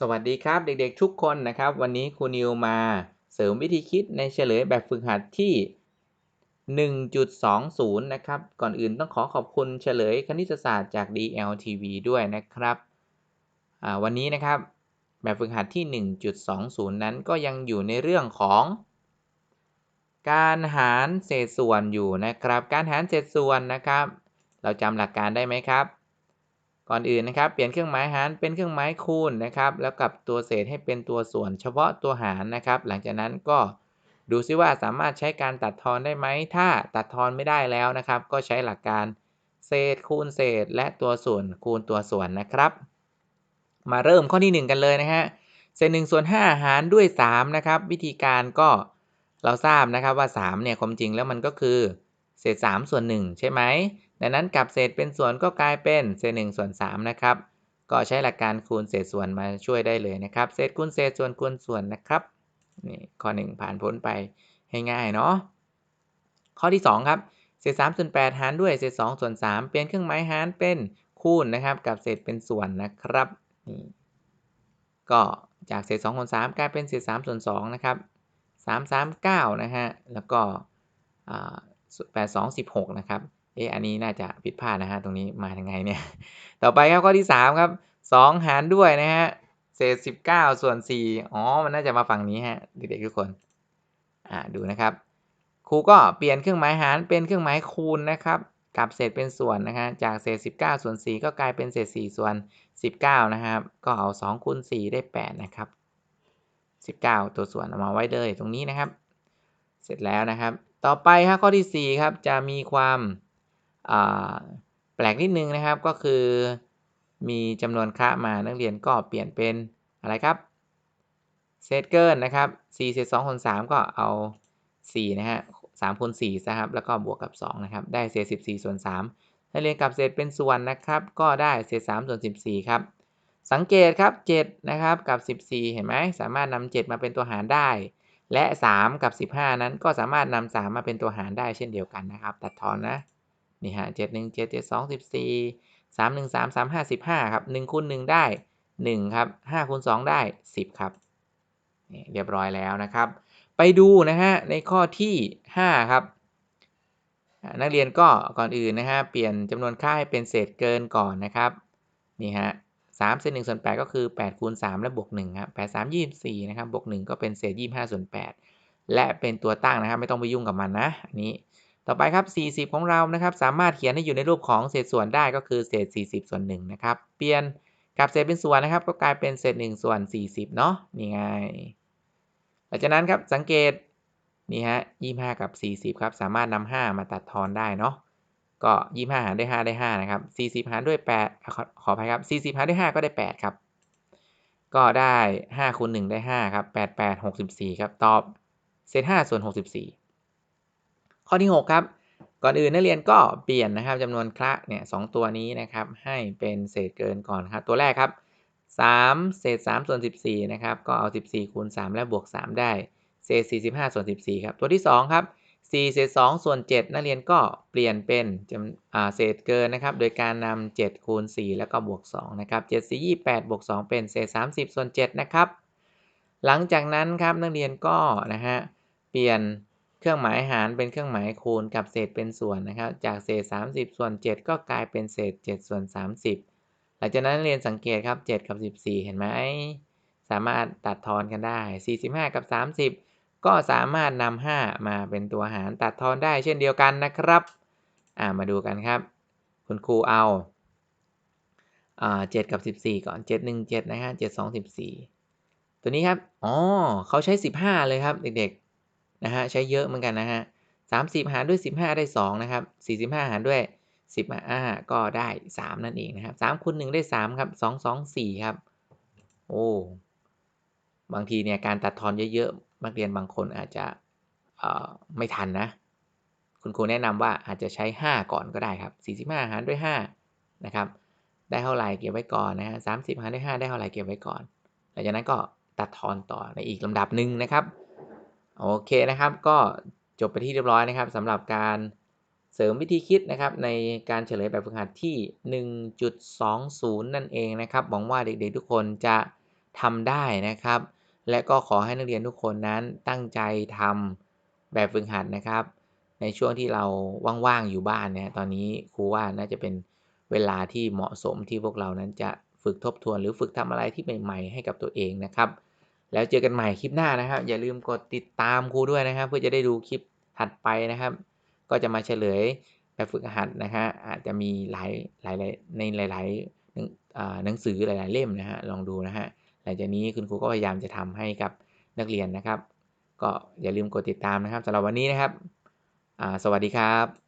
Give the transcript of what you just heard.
สวัสดีครับเด็กๆทุกคนนะครับ วันนี้ครูนิวมาเสริมวิธีคิดในเฉลยแบบฝึกหัดที่ 1.20 นะครับ ก่อนอื่นต้องขอขอบคุณเฉลยคณิตศาสตร์จาก DLTV ด้วยนะครับวันนี้นะครับแบบฝึกหัดที่ 1.20 นั้นก็ยังอยู่ในเรื่องของ การหารเศษส่วนอยู่นะครับ การหารเศษส่วนนะครับ เราจำหลักการได้ไหมครับ ก่อนอื่นนะครับ เปลี่ยนเครื่องหมายหารเป็นเครื่องหมายคูณนะครับ แล้วกับตัวเศษให้เป็นตัวส่วน เฉพาะตัวหารนะครับ หลังจากนั้นก็ดูซิว่าสามารถใช้การตัดทอนได้ไหม ถ้าตัดทอนไม่ได้แล้วนะครับ ก็ใช้หลักการเศษคูณเศษ และตัวส่วนคูณตัวส่วนนะครับ มาเริ่มข้อที่ 1 กันเลยนะฮะ เศษ1ส่วน5หารด้วย3นะครับ วิธีการก็เราทราบนะครับว่า3เนี่ยความจริงแล้วมันก็คือ เศษ3ส่วน1ใช่ไหม ดังนั้นกับเศษเป็นส่วนก็กลายเป็นเศษ1ส่วน3นะครับก็ใช้หลักการคูณเศษส่วนมาช่วยได้เลยนะครับเศษคูณเศษส่วนคูณส่วนนะครับนี่ข้อ 1 ผ่านพ้นไปให้ง่ายเนาะข้อที่ 2 ครับเศษ3ส่วน8หารด้วยเศษ2ส่วน3เปลี่ยนเครื่องหมายหารเป็นคูณนะครับกับเศษเป็นส่วนนะครับนี่ก็จากเศษ2ส่วน3กลายเป็นเศษ3ส่วน2นะครับ3 3 9นะฮะแล้วก็8 2 16นะครับ เอออันนี้น่าจะผิดพลาดนะฮะตรงนี้มายังไงเนี่ย ต่อไปครับข้อที่ 3 ครับ 2 หารด้วยนะฮะเศษ19 ส่วน 4 อ๋อ มันน่าจะมาฝั่งนี้ฮะเด็กๆทุกคนอ่าดูนะครับ ครูก็เปลี่ยนเครื่องหมายหารเป็นเครื่องหมายคูณนะครับกับเศษเป็นส่วนนะฮะจากเศษ 19 ส่วน 4 ก็กลายเป็นเศษ 4 ส่วน 19 นะครับ ก็เอา2คูณ4ได้ 8 นะครับ 19 ตัวส่วนเอามาไว้เลยตรงนี้นะครับ เสร็จแล้วนะครับ ต่อไปครับข้อที่ 4 ครับจะมีความ แปลกนิดนึงนะครับก็คือ มีจำนวนค่ามานักเรียนก็เปลี่ยนเป็นอะไรครับเศษเกินนะครับ4เศษ2คูณ3ก็เอา 4 นะฮะ3คูณ4นะครับ แล้วก็บวกกับ 2 นะครับ ได้เศษ 14 ส่วน3ถ้าเรียนกับเศษเป็นส่วนนะครับ ก็ได้เศษ3ส่วน14 ครับ สังเกตครับ 7 นะครับกับ 14 เห็นไหม สามารถนำ7มาเป็นตัวหารได้ และ 3 กับ 15 นั้นก็สามารถนำ3มาเป็นตัวหารได้เช่นเดียวกันนะครับ ตัดทอนนะ นี่ฮะเจ็ดหนึ่งเจ็ดเจ็ดสองสิบสี่สามหนึ่งสามสามห้าสิบห้าครับหนึ่งคูณหนึ่งได้หนึ่งครับห้าคูณสองได้สิบครับนี่เรียบร้อยแล้วนะครับ ไปดูนะฮะในข้อที่ห้าครับนักเรียนก็ก่อนอื่นนะฮะเปลี่ยนจำนวนค่าให้เป็นเศษเกินก่อนนะครับนี่ฮะสามเศษหนึ่งส่วนแปดก็คือแปดคูณสามและบวกหนึ่งครับแปดสามยี่สิบสี่นะครับบวกหนึ่งก็เป็นเศษยี่สิบห้าส่วนแปดและเป็นตัวตั้งนะครับ ไม่ต้องไปยุ่งกับมันนะอันนี้ ต่อไปครับ 40 ของเรานะครับ สามารถเขียนให้อยู่ในรูปของเศษส่วนได้ก็คือเศษ 40 ส่วน1นะครับ เปลี่ยนกับเศษเป็นส่วนนะครับ ก็กลายเป็นเศษ1ส่วน 40 เนาะนี่ไงหลังจากนั้นครับสังเกตนี่ฮะ25 กับ 40 ครับ สามารถนำ5มาตัดทอนได้เนาะก็ 25 หารด้วย 5 ได้ 5 นะครับ 40 หารด้วย 8 ขอขออภัยครับ 40 หารด้วย 5 ก็ได้ 8 ครับ ก็ได้5คูณ1ได้ 5 ครับ 8 8 64 ครับ ตอบ เศษ5ส่วน 64 ข้อที่ 6 ครับ ก่อนอื่นนักเรียนก็เปลี่ยนนะครับจำนวนคละเนี่ยสตัวนี้นะครับให้เป็นเศษเกินก่อนครับ ตัวแรกครับ 3 เศษ 3 ส่วน 14 นะครับ ก็เอา 14 คูณ 3 และบวก 3 ได้ เศษ 45 ส่วน 14 ครับ ตัวที่ 2 ครับ 4 เศษ 2 ส่วน 7 นักเรียนก็เปลี่ยนเป็นจำเศษเกินนะครับ โดยการนำ7คูณ 4 แล้วก็บวก 2 นะครับ 7 4 28 บวก 2 เป็นเศษ 30 ส่วน 7 นะครับ หลังจากนั้นครับนักเรียนก็นะฮะ เปลี่ยน เครื่องหมายหารเป็นเครื่องหมายคูณกับเศษเป็นส่วนนะครับ จากเศษ 30 ส่วน 7 ก็กลายเป็นเศษ 7 ส่วน 30 หลังจากนั้นเรียนสังเกตครับ 7 กับ 14 เห็นไหม สามารถตัดทอนกันได้ 45 กับ 30 ก็สามารถนำ5มาเป็นตัวหารตัดทอนได้เช่นเดียวกันนะครับ อ่ามาดูกันครับ คุณครูเอาอ่า7กับ 14 ก่อน 7 1 7 นะฮะ 7 2 14 ตัวนี้ครับ อ๋อเขาใช้ 15 เลยครับเด็กๆ นะฮะใช้เยอะเหมือนกันนะฮะสามสิบหารด้วยสิบห้าได้สองนะครับสี่สิบห้าหารด้วยสิบห้าก็ได้สามนั่นเองนะครับสามคูณหนึ่งได้สามครับสองสองสี่ครับโอ้บางทีเนี่ยการตัดทอนเยอะๆนักเรียนบางคนอาจจะไม่ทันนะ คุณครูแนะนำว่าอาจจะใช้ 5 ก่อนก็ได้ครับ 45 หารด้วย5นะครับได้เท่าไหร่เก็บไว้ก่อนนะฮะสามสิบหารด้วย5ได้เท่าไหร่เก็บไว้ก่อน หลังจากนั้นก็ตัดทอนต่อในอีกลำดับหนึ่งนะครับ โอเคนะครับ ก็จบไปที่เรียบร้อยนะครับสำหรับการเสริมวิธีคิดนะครับในการเฉลยแบบฝึกหัดที่ 1.20 นั่นเองนะครับหวังว่าเด็กๆทุกคนจะทำได้นะครับ และก็ขอให้นักเรียนทุกคนนั้นตั้งใจทำแบบฝึกหัดนะครับ ในช่วงที่เราว่างๆอยู่บ้านเนี่ยตอนนี้ครูว่าน่าจะเป็นเวลาที่เหมาะสมที่พวกเรานั้นจะฝึกทบทวน หรือฝึกทำอะไรที่ใหม่ๆให้กับตัวเองนะครับ แล้วเจอกันใหม่คลิปหน้านะครับ อย่าลืมกดติดตามครูด้วยนะครับ เพื่อจะได้ดูคลิปถัดไปนะครับ ก็จะมาเฉลยแบบฝึกหัดนะฮะอาจจะมีหลายหลายในหลายๆหนังหนังสือหลาย ๆ เล่มนะฮะลองดูนะฮะหลังจากนี้คุณครูก็พยายามจะทำให้กับนักเรียนนะครับ ก็อย่าลืมกดติดตามนะครับสำหรับวันนี้นะครับสวัสดีครับ